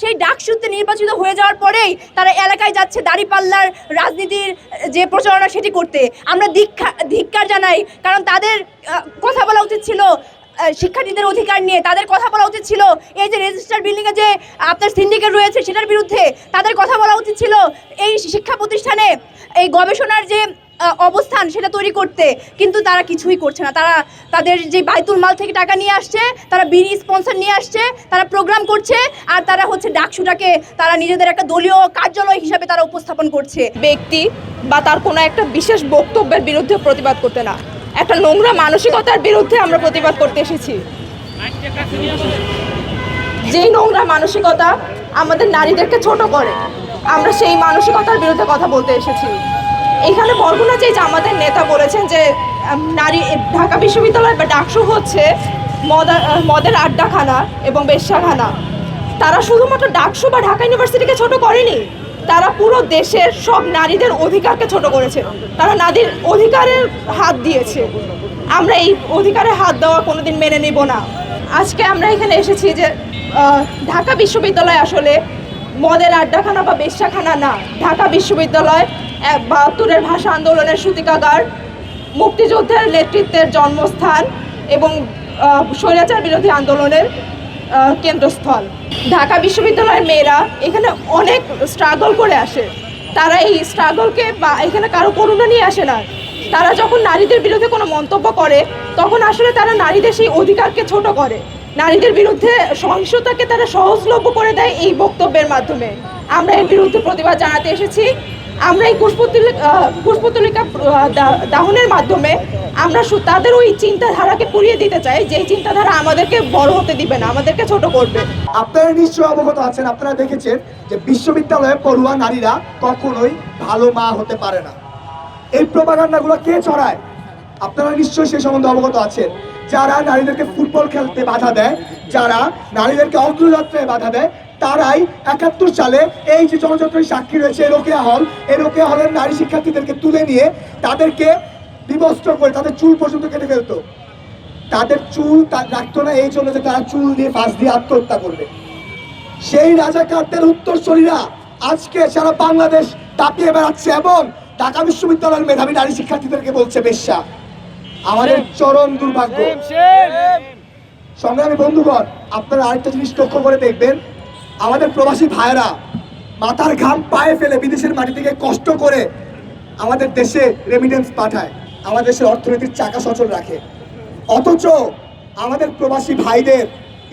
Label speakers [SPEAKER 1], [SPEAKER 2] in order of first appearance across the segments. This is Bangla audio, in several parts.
[SPEAKER 1] সেই ডাকসুতে নির্বাচিত হয়ে যাওয়ার পরেই তারা এলাকায় যাচ্ছে দাড়িপাল্লার রাজনীতির যে প্রচারণা সেটি করতে। আমরা দীক্ষা ধিক্ষার জানাই, কারণ তাদের কথা বলা উচিত ছিল শিক্ষার্থীদের অধিকার নিয়ে। তাদের কথা বলা উচিত ছিল, এই যে রেজিস্টার বিল্ডিংয়ে যে আপনার সিন্ডিকেট রয়েছে সেটার বিরুদ্ধে, তাদের কথা বলা উচিত ছিল, এই শিক্ষা প্রতিষ্ঠানে, এই গবেষণার যে অবস্থান সেটা তৈরি করতে, কিন্তু তারা কিছুই করছে না। তারা তাদের যে বাইতুল মাল থেকে টাকা নিয়ে আসছে, তারা বিড়ি স্পন্সর নিয়ে আসছে, তারা প্রোগ্রাম করছে, আর তারা হচ্ছে ডাকসুটাকে তারা নিজেদের একটা দলীয় কার্যালয় হিসাবে তারা উপস্থাপন করছে।
[SPEAKER 2] ব্যক্তি বা তার কোনো একটা বিশেষ বক্তব্যের বিরুদ্ধে প্রতিবাদ করতে না। একটা নোংরা মানসিকতার বিরুদ্ধে আমরা প্রতিবাদ করতে এসেছি। যেই নোংরা মানসিকতা আমাদের নারীদেরকে ছোট করে, আমরা সেই মানসিকতার বিরুদ্ধে কথা বলতে এসেছি। এখানে বরগুনা যে আমাদের নেতা বলেছেন যে নারী ঢাকা বিশ্ববিদ্যালয় বা ডাকসু হচ্ছে আহ, মদের আড্ডাখানা এবং বেশ্যাখানা। তারা শুধুমাত্র ডাকসু বা ঢাকা ইউনিভার্সিটিকে ছোট করেনি তারা পুরো দেশের সব নারীদের অধিকারকে ছোট করেছে। তারা নারীর অধিকারের হাত দিয়েছে। আমরা এই অধিকারের হাত দেওয়া কোনোদিন মেনে নেব না। আজকে আমরা এখানে এসেছি যে ঢাকা বিশ্ববিদ্যালয় আসলে মদের আড্ডাখানা বা বেশ্যাখানা না। ঢাকা বিশ্ববিদ্যালয় বাহাত্তরের ভাষা আন্দোলনের সূতিকাগার, মুক্তিযুদ্ধের নেতৃত্বের জন্মস্থান এবং স্বৈরাচার বিরোধী আন্দোলনের কেন্দ্রস্থল। ঢাকা বিশ্ববিদ্যালয়ের মেয়েরা এখানে অনেক স্ট্রাগল করে আসে। তারা এই স্ট্রাগলকে বা এখানে কারও করুণা নিয়ে আসে না। তারা যখন নারীদের বিরুদ্ধে কোনো মন্তব্য করে, তখন আসলে তারা নারীদের সেই অধিকারকে ছোট করে। নারীদের বিরুদ্ধে সহিংসতাকে তারা সহজলভ্য করে দেয় এই বক্তব্যের মাধ্যমে। আমরা এর বিরুদ্ধে প্রতিবাদ জানাতে এসেছি। আমরা এই দা- দাহনের মাধ্যমে আমরা তাদের ওই চিন্তাধারাকে পুড়িয়ে দিতে চাই যেই চিন্তাধারা আমাদেরকে বড় হতে দিবে না, আমাদেরকে ছোট করবে।
[SPEAKER 3] আপনারা নিশ্চয়ই অবগত আছেন, আপনারা দেখেছেন যে বিশ্ববিদ্যালয়ে পড়ুয়া নারীরা কখনোই ভালো মা হতে পারে না। এই প্রপাগান্ডাগুলো কে ছড়ায়? আপনারা নিশ্চয়ই সে সম্বন্ধে অবগত আছেন। যারা নারীদেরকে ফুটবল খেলতে বাধা দেয়, যারা নারীদেরকে অগ্রযাত্রায় বাধা দেয়, তারাই একাত্তর সালে এই যে চলচ্চিত্রের সাক্ষী রয়েছে রোকেয়া হল এই রোকেয়া হলের নারী শিক্ষার্থীদেরকে তুলে নিয়ে তাদেরকে বিবস্ত্র করে তাদের চুল পর্যন্ত কেটে ফেলতো। তাদের চুল রাখতো না, এই জন্য যে তারা চুল দিয়ে ফাঁস দিয়ে আত্মহত্যা করবে। সেই রাজাকারদের উত্তরসূরিরা আজকে সারা বাংলাদেশ তাপিয়ে বেড়াচ্ছে এবং ঢাকা বিশ্ববিদ্যালয়ের মেধাবী নারী শিক্ষার্থীদেরকে বলছে বেশ্যা। আমাদের চরম দুর্ভাগ্য। সংগ্রামী বন্ধুগণ আপনারা আরেকটা জিনিস লক্ষ্য করে দেখবেন। আমাদের প্রবাসী ভাইয়েরা মাথার ঘাম পায়ে ফেলে বিদেশের মাটি থেকে কষ্ট করে আমাদের দেশে রেমিডেন্স পাঠায় আমাদের দেশের অর্থনীতির চাকা সচল রাখে। অথচ আমাদের প্রবাসী ভাইদের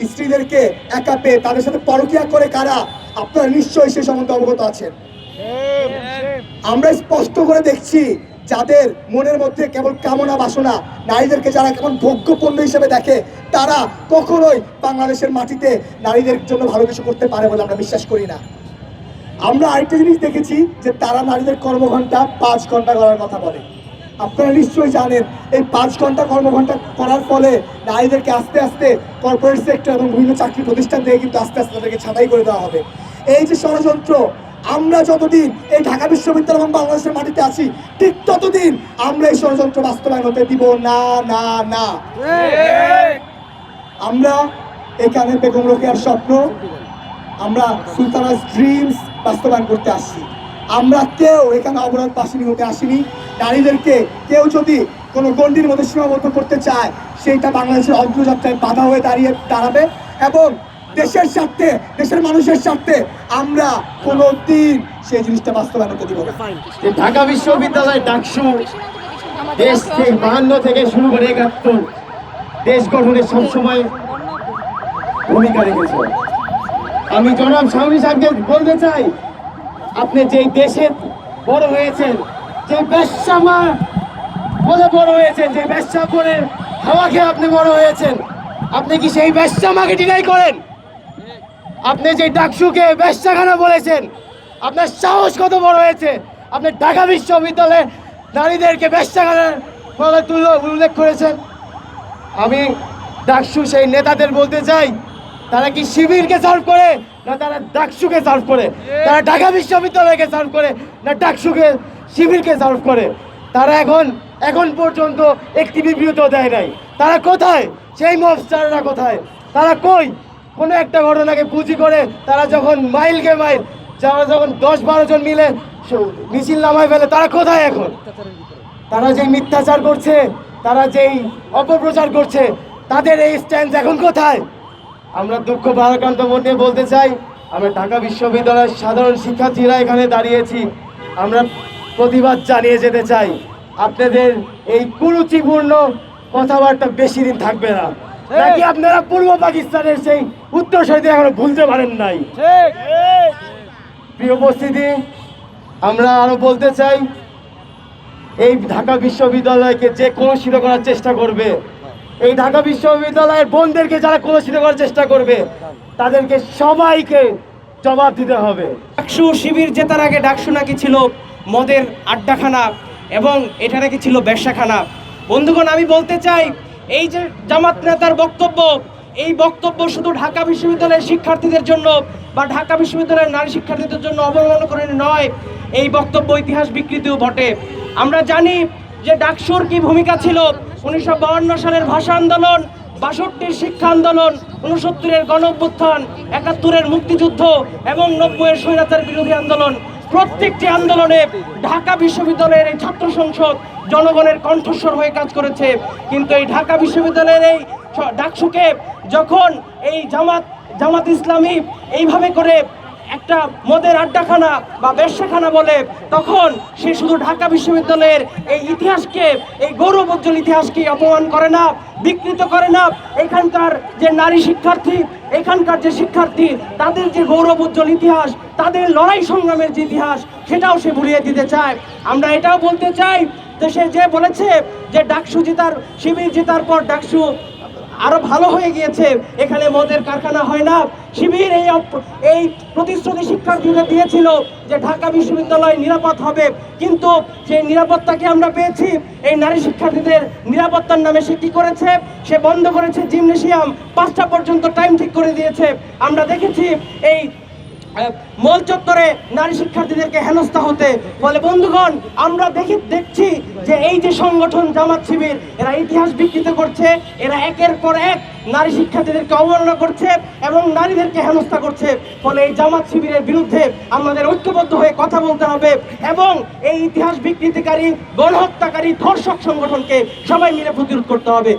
[SPEAKER 3] স্ত্রীদেরকে একা পেয়ে তাদের সাথে পরকিয়া করে কারা? আপনারা নিশ্চয়ই সে সম্বন্ধে অবগত আছেন। আমরা স্পষ্ট করে দেখছি যাদের মনের মধ্যে কেবল কামনা বাসনা, নারীদেরকে যারা কেমন ভোগ্য পণ্য হিসেবে দেখে, তারা কখনোই বাংলাদেশের মাটিতে নারীদের জন্য ভালো কিছু করতে পারে বলে আমরা বিশ্বাস করি না। আমরা আরেকটা জিনিস দেখেছি যে তারা নারীদের কর্মঘন্টা পাঁচ ঘণ্টা করার কথা বলে। আপনারা নিশ্চয়ই জানেন, এই পাঁচ ঘণ্টা কর্মঘন্টা করার ফলে নারীদেরকে আস্তে আস্তে কর্পোরেট সেক্টর এবং বিভিন্ন চাকরি প্রতিষ্ঠান থেকে কিন্তু আস্তে আস্তে তাদেরকে ছাঁটাই করে দেওয়া হবে। এই যে ষড়যন্ত্র আমরা যতদিন এই ঢাকা বিশ্ববিদ্যালয় এবং বাংলাদেশের মাটিতে আছি, ঠিক ততদিন আমরা এই ষড়যন্ত্র বাস্তবায়ন হতে দিব। না না না। আমরা এখানে বেগম রোকেয়ার স্বপ্ন, আমরা সুলতানাস ড্রিমস বাস্তবায়ন করতে আসছি। আমরা কেউ এখানে অবরোধ বাসিনী হতে আসিনি। নারীদেরকে কেউ যদি কোনো গণ্ডির মধ্যে সীমাবদ্ধ করতে চায়, সেইটা বাংলাদেশের অগ্রযাত্রায় বাধা হয়ে দাঁড়িয়ে দাঁড়াবে এবং দেশের স্বার্থে দেশের মানুষের স্বার্থে আমরা কোনো দিন সেই জিনিসটা বাস্তবায়ন হতে দিব না।
[SPEAKER 4] ঢাকা বিশ্ববিদ্যালয় ডাকসু দেশ থেকে বাহান্ন থেকে শুরু করে একাত্তর দেশ গঠনে সবসময় ভূমিকা রেখেছে। আমি জনাব স্বামী সাহেবকে বলতে চাই আপনি যেই দেশে বড় হয়েছেন যে ব্যবসা মা বলে বড় হয়েছেন যে ব্যবসা করে হাওয়া খেয়ে আপনি বড় হয়েছেন আপনি কি সেই ব্যবসা মাকে ডিনাই করেন? আপনি যে ডাকসুকে ব্যবসাখানা বলেছেন, আপনার সাহস কত বড় হয়েছে? আপনি ঢাকা বিশ্ববিদ্যালয়ে নারীদেরকে ব্যবসাখানার বলে তুল্য উল্লেখ করেছেন। আমি ডাকসু সেই নেতাদের বলতে চাই, তারা কি শিবিরকে সার্ভ করে, না তারা ডাকসুকে সার্ভ করে? তারা ঢাকা বিশ্ববিদ্যালয়কে সার্ভ করে, না ডাকসুকে শিবিরকে সার্ভ করে? তারা এখন এখন পর্যন্ত একটি বিবৃত দেয় নাই। তারা কোথায়? সেই মফস্টাররা কোথায়? তারা কই? কোনো একটা ঘটনাকে পুঁজি করে তারা যখন মাইলকে মাইল, যারা যখন দশ বারো জন মিলে মিছিল নামায় ফেলে, তারা কোথায় এখন? তারা যেই মিথ্যাচার করছে, তারা যেই অপপ্রচার করছে, তাদের এই স্ট্যান্ড এখন কোথায়? আমরা দুঃখ ভারাক্রান্ত মন নিয়ে বলতে চাই, আমরা ঢাকা বিশ্ববিদ্যালয়ের সাধারণ শিক্ষার্থীরা এখানে দাঁড়িয়েছি। আমরা প্রতিবাদ জানিয়ে যেতে চাই। আপনাদের এই কুরুচিপূর্ণ কথাবার্তা বেশি দিন থাকবে না। নাকি আপনারা পূর্ব পাকিস্তানের সেই উত্তর উত্তরসূরিতে এখনও ভুলতে পারেন নাই? প্রিয় উপস্থিতি আমরা আরও বলতে চাই এই ঢাকা বিশ্ববিদ্যালয়কে যে কলুষিত করার চেষ্টা করবে এই ঢাকা বিশ্ববিদ্যালয়ের বোনদেরকে যারা কলুষিত করার চেষ্টা করবে তাদেরকে সবাইকে জবাব দিতে হবে।
[SPEAKER 5] ডাকসু শিবির জেতার আগে ডাকসু নাকি ছিল মদের আড্ডাখানা এবং এটা নাকি ছিল ব্যবসাখানা বন্ধুগণ আমি বলতে চাই এই যে জামাত নেতার বক্তব্য, এই বক্তব্য শুধু ঢাকা বিশ্ববিদ্যালয়ের শিক্ষার্থীদের জন্য বা ঢাকা বিশ্ববিদ্যালয়ের নারী শিক্ষার্থীদের জন্য অবমাননা করে নয়, এই বক্তব্য ইতিহাস বিকৃতিও বটে। আমরা জানি যে ডাকসুর কি ভূমিকা ছিল? উনিশশো সালের ভাষা আন্দোলন, বাষট্টির শিক্ষা আন্দোলন উনসত্তরের গণ অভ্যুত্থান একাত্তরের মুক্তিযুদ্ধ এবং নব্বইয়ের স্বৈরাচার বিরোধী আন্দোলন। প্রত্যেকটি আন্দোলনে ঢাকা বিশ্ববিদ্যালয়ের এই ছাত্র সংসদ জনগণের কণ্ঠস্বর হয়ে কাজ করেছে। কিন্তু এই ঢাকা বিশ্ববিদ্যালয়ের এই ডাকসুকে যখন এই জামাত জামাত ইসলামী এইভাবে করে একটা মদের আড্ডাখানা বা ব্যবসাখানা বলে, তখন সে শুধু ঢাকা বিশ্ববিদ্যালয়ের এই ইতিহাসকে, এই গৌরব উজ্জ্বল ইতিহাসকে অপমান করে না, বিকৃত করে না। এখানকার যে নারী শিক্ষার্থী, এখানকার যে শিক্ষার্থী, তাদের যে গৌরব উজ্জ্বল ইতিহাস, তাদের লড়াই সংগ্রামের যে ইতিহাস, সেটাও সে ভুলিয়ে দিতে চায়। আমরা এটাও বলতে চাই যে সে যে বলেছে যে ডাকসু জেতার, শিবির জেতার পর ডাকসু আরও ভালো হয়ে গিয়েছে। এখানে মদের কারখানা হয় না। শিবির এই এই প্রতিশ্রুতি শিক্ষার্থীদের দিয়েছিল যে ঢাকা বিশ্ববিদ্যালয় নিরাপদ হবে। কিন্তু সেই নিরাপত্তাকে আমরা পেয়েছি, এই নারী শিক্ষার্থীদের নিরাপত্তার নামে সে কী করেছে? সে বন্ধ করেছে জিমনেশিয়াম। পাঁচটা পর্যন্ত টাইম ঠিক করে দিয়েছে। আমরা দেখেছি এই মল চত্বরে নারী শিক্ষার্থীদেরকে হেনস্থা হতে। ফলে বন্ধুগণ, আমরা দেখি দেখছি যে এই যে সংগঠন জামাত শিবির, এরা ইতিহাস বিকৃত করছে, এরা একের পর এক নারী শিক্ষার্থীদেরকে অবমাননা করছে এবং নারীদেরকে হেনস্থা করছে। ফলে এই জামাত শিবিরের বিরুদ্ধে আমাদের ঐক্যবদ্ধ হয়ে কথা বলতে হবে এবং এই ইতিহাস বিকৃতিকারী, গণহত্যাকারী ধর্ষক সংগঠনকে সবাই মিলে প্রতিরোধ করতে হবে।